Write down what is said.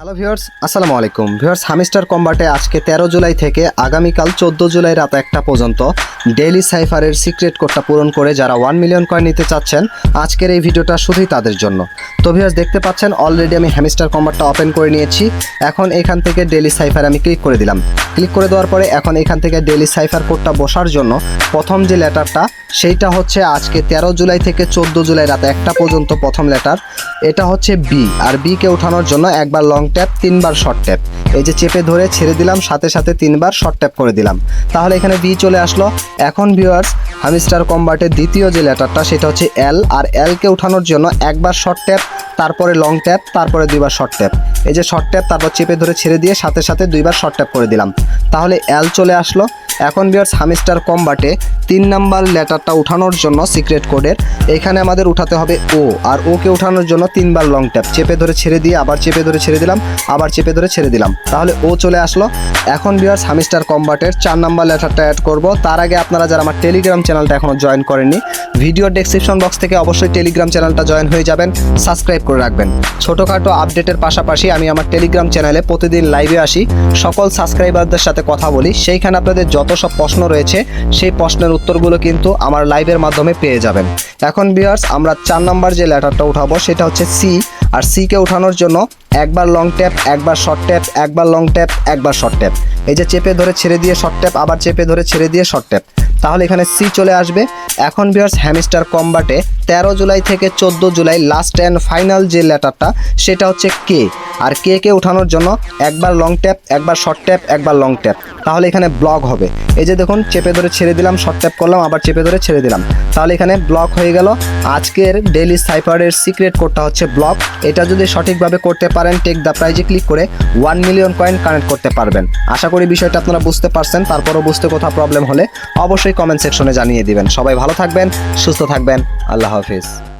Hello viewers আসসালামু আলাইকুম। Viewers hamster কম্বাটে আজকে তেরো জুলাই থেকে আগামীকাল চোদ্দ জুলাই রাত একটা পর্যন্ত ডেইলি সাইফারের সিক্রেট কোডটা পূরণ করে যারা ওয়ান মিলিয়ন কয়েন নিতে চাচ্ছেন, আজকের এই ভিডিওটা শুধুই তাদের জন্য। তো ভিউয়ার্স দেখতে পাচ্ছেন অলরেডি আমি হ্যামিস্টার কম্বাটটা ওপেন করে নিয়েছি। এখন এখান থেকে ডেইলি সাইফার আমি ক্লিক করে দিলাম। ক্লিক করে দেওয়ার পরে এখন এখান থেকে ডেইলি সাইফার কোডটা বসার জন্য প্রথম যে লেটারটা সেইটা হচ্ছে আজকে তেরো জুলাই থেকে চোদ্দ জুলাই রাত একটা পর্যন্ত প্রথম লেটার। এটা হচ্ছে বি আর বি কে ওঠানোর জন্য একবার লং ট্যাপ তিনবার শর্ট ট্যাপ এই যে চেপে ধরে ছেড়ে দিলাম, সাথে সাথে তিনবার শর্ট ট্যাপ করে দিলাম। তাহলে এখানে বি চলে আসলো। এখন ভিউয়ার্স হামিস্টার কম্বাটের দ্বিতীয় যে লেটারটা, সেটা হচ্ছে এল আর এল কে ওঠানোর জন্য একবার শর্ট ট্যাপ তারপরে লং ট্যাপ তারপরে দুইবার শর্ট ট্যাপ এই যে শর্ট ট্যাপ তারপর চেপে ধরে ছেড়ে দিয়ে সাথে সাথে দুইবার শর্ট ট্যাপ করে দিলাম। তাহলে এল চলে আসলো। এখন বিয়ার্স হামিস্টার কম্বাটে তিন নাম্বার লেটারটা উঠানোর জন্য সিক্রেট কোডের। এখানে আমাদের উঠাতে হবে ও। আর ওকে উঠানোর জন্য তিনবার লং ট্যাপ চেপে ধরে ছেড়ে দিয়ে, আবার চেপে ধরে ছেড়ে দিলাম, আবার চেপে ধরে ছেড়ে দিলাম। তাহলে ও চলে আসলো। এখন বিয়ার্স হামিস্টার কম্বাটের চার নাম্বার লেটারটা অ্যাড করব। তার আগে আপনারা যারা আমার টেলিগ্রাম চ্যানেলটা এখনও জয়েন করেননি ভিডিও ডেসক্রিপশন বক্স থেকে অবশ্যই টেলিগ্রাম চ্যানেলটা জয়েন হয়ে যাবেন সাবস্ক্রাইব করে রাখবেন। ছোটোখাটো আপডেটের পাশাপাশি আমি আমার টেলিগ্রাম চ্যানেলে প্রতিদিন লাইভে আসি। সকল সাবস্ক্রাইবারদের সাথে কথা বলি। সেইখানে আপনাদের যত সব প্রশ্ন রয়েছে, সেই প্রশ্নের উত্তরগুলো কিন্তু আমার লাইভের মাধ্যমে পেয়ে যাবেন। এখন বিয়ার্স আমরা চার নাম্বার যে লেটারটা উঠাবো, সেটা হচ্ছে সি আর সিকে উঠানোর জন্য একবার লং ট্যাপ একবার শর্ট ট্যাপ একবার লং ট্যাপ একবার শর্ট ট্যাপ এই যে চেপে ধরে ছেড়ে দিয়ে শর্ট ট্যাপ আবার চেপে ধরে ছেড়ে দিয়ে শর্ট ট্যাপ তাহলে এখানে সি চলে আসবে। এখন বিয়ার্স হ্যামিস্টার কম্বাটে তেরো জুলাই থেকে চোদ্দ জুলাই লাস্ট অ্যান্ড ফাইনাল যে লেটারটা, সেটা হচ্ছে কে। আর কে কে উঠানোর জন্য একবার লং ট্যাপ একবার শর্ট ট্যাপ একবার লং ট্যাপ তাহলে এখানে ব্লক হবে। এই যে দেখুন, চেপে ধরে ছেড়ে দিলাম শর্ট ট্যাপ করলাম, আবার চেপে ধরে ছেড়ে দিলাম। তাহলে এখানে ব্লক হয়ে গেল। আজকের ডেইলি সাইফারের সিক্রেট কোডটা হচ্ছে ব্লক এটা যদি সঠিকভাবে করতে পারেন টেক দ্য প্রাইজে ক্লিক করে ওয়ান মিলিয়ন কয়েন কানেক্ট করতে পারবেন। আশা করি বিষয়টা আপনারা বুঝতে পারছেন। তারপরও বুঝতে কোথাও প্রবলেম হলে অবশ্যই কমেন্ট সেকশনে জানিয়ে দিবেন। সবাই ভালো থাকবেন, সুস্থ থাকবেন। আল্লাহ হাফিজ।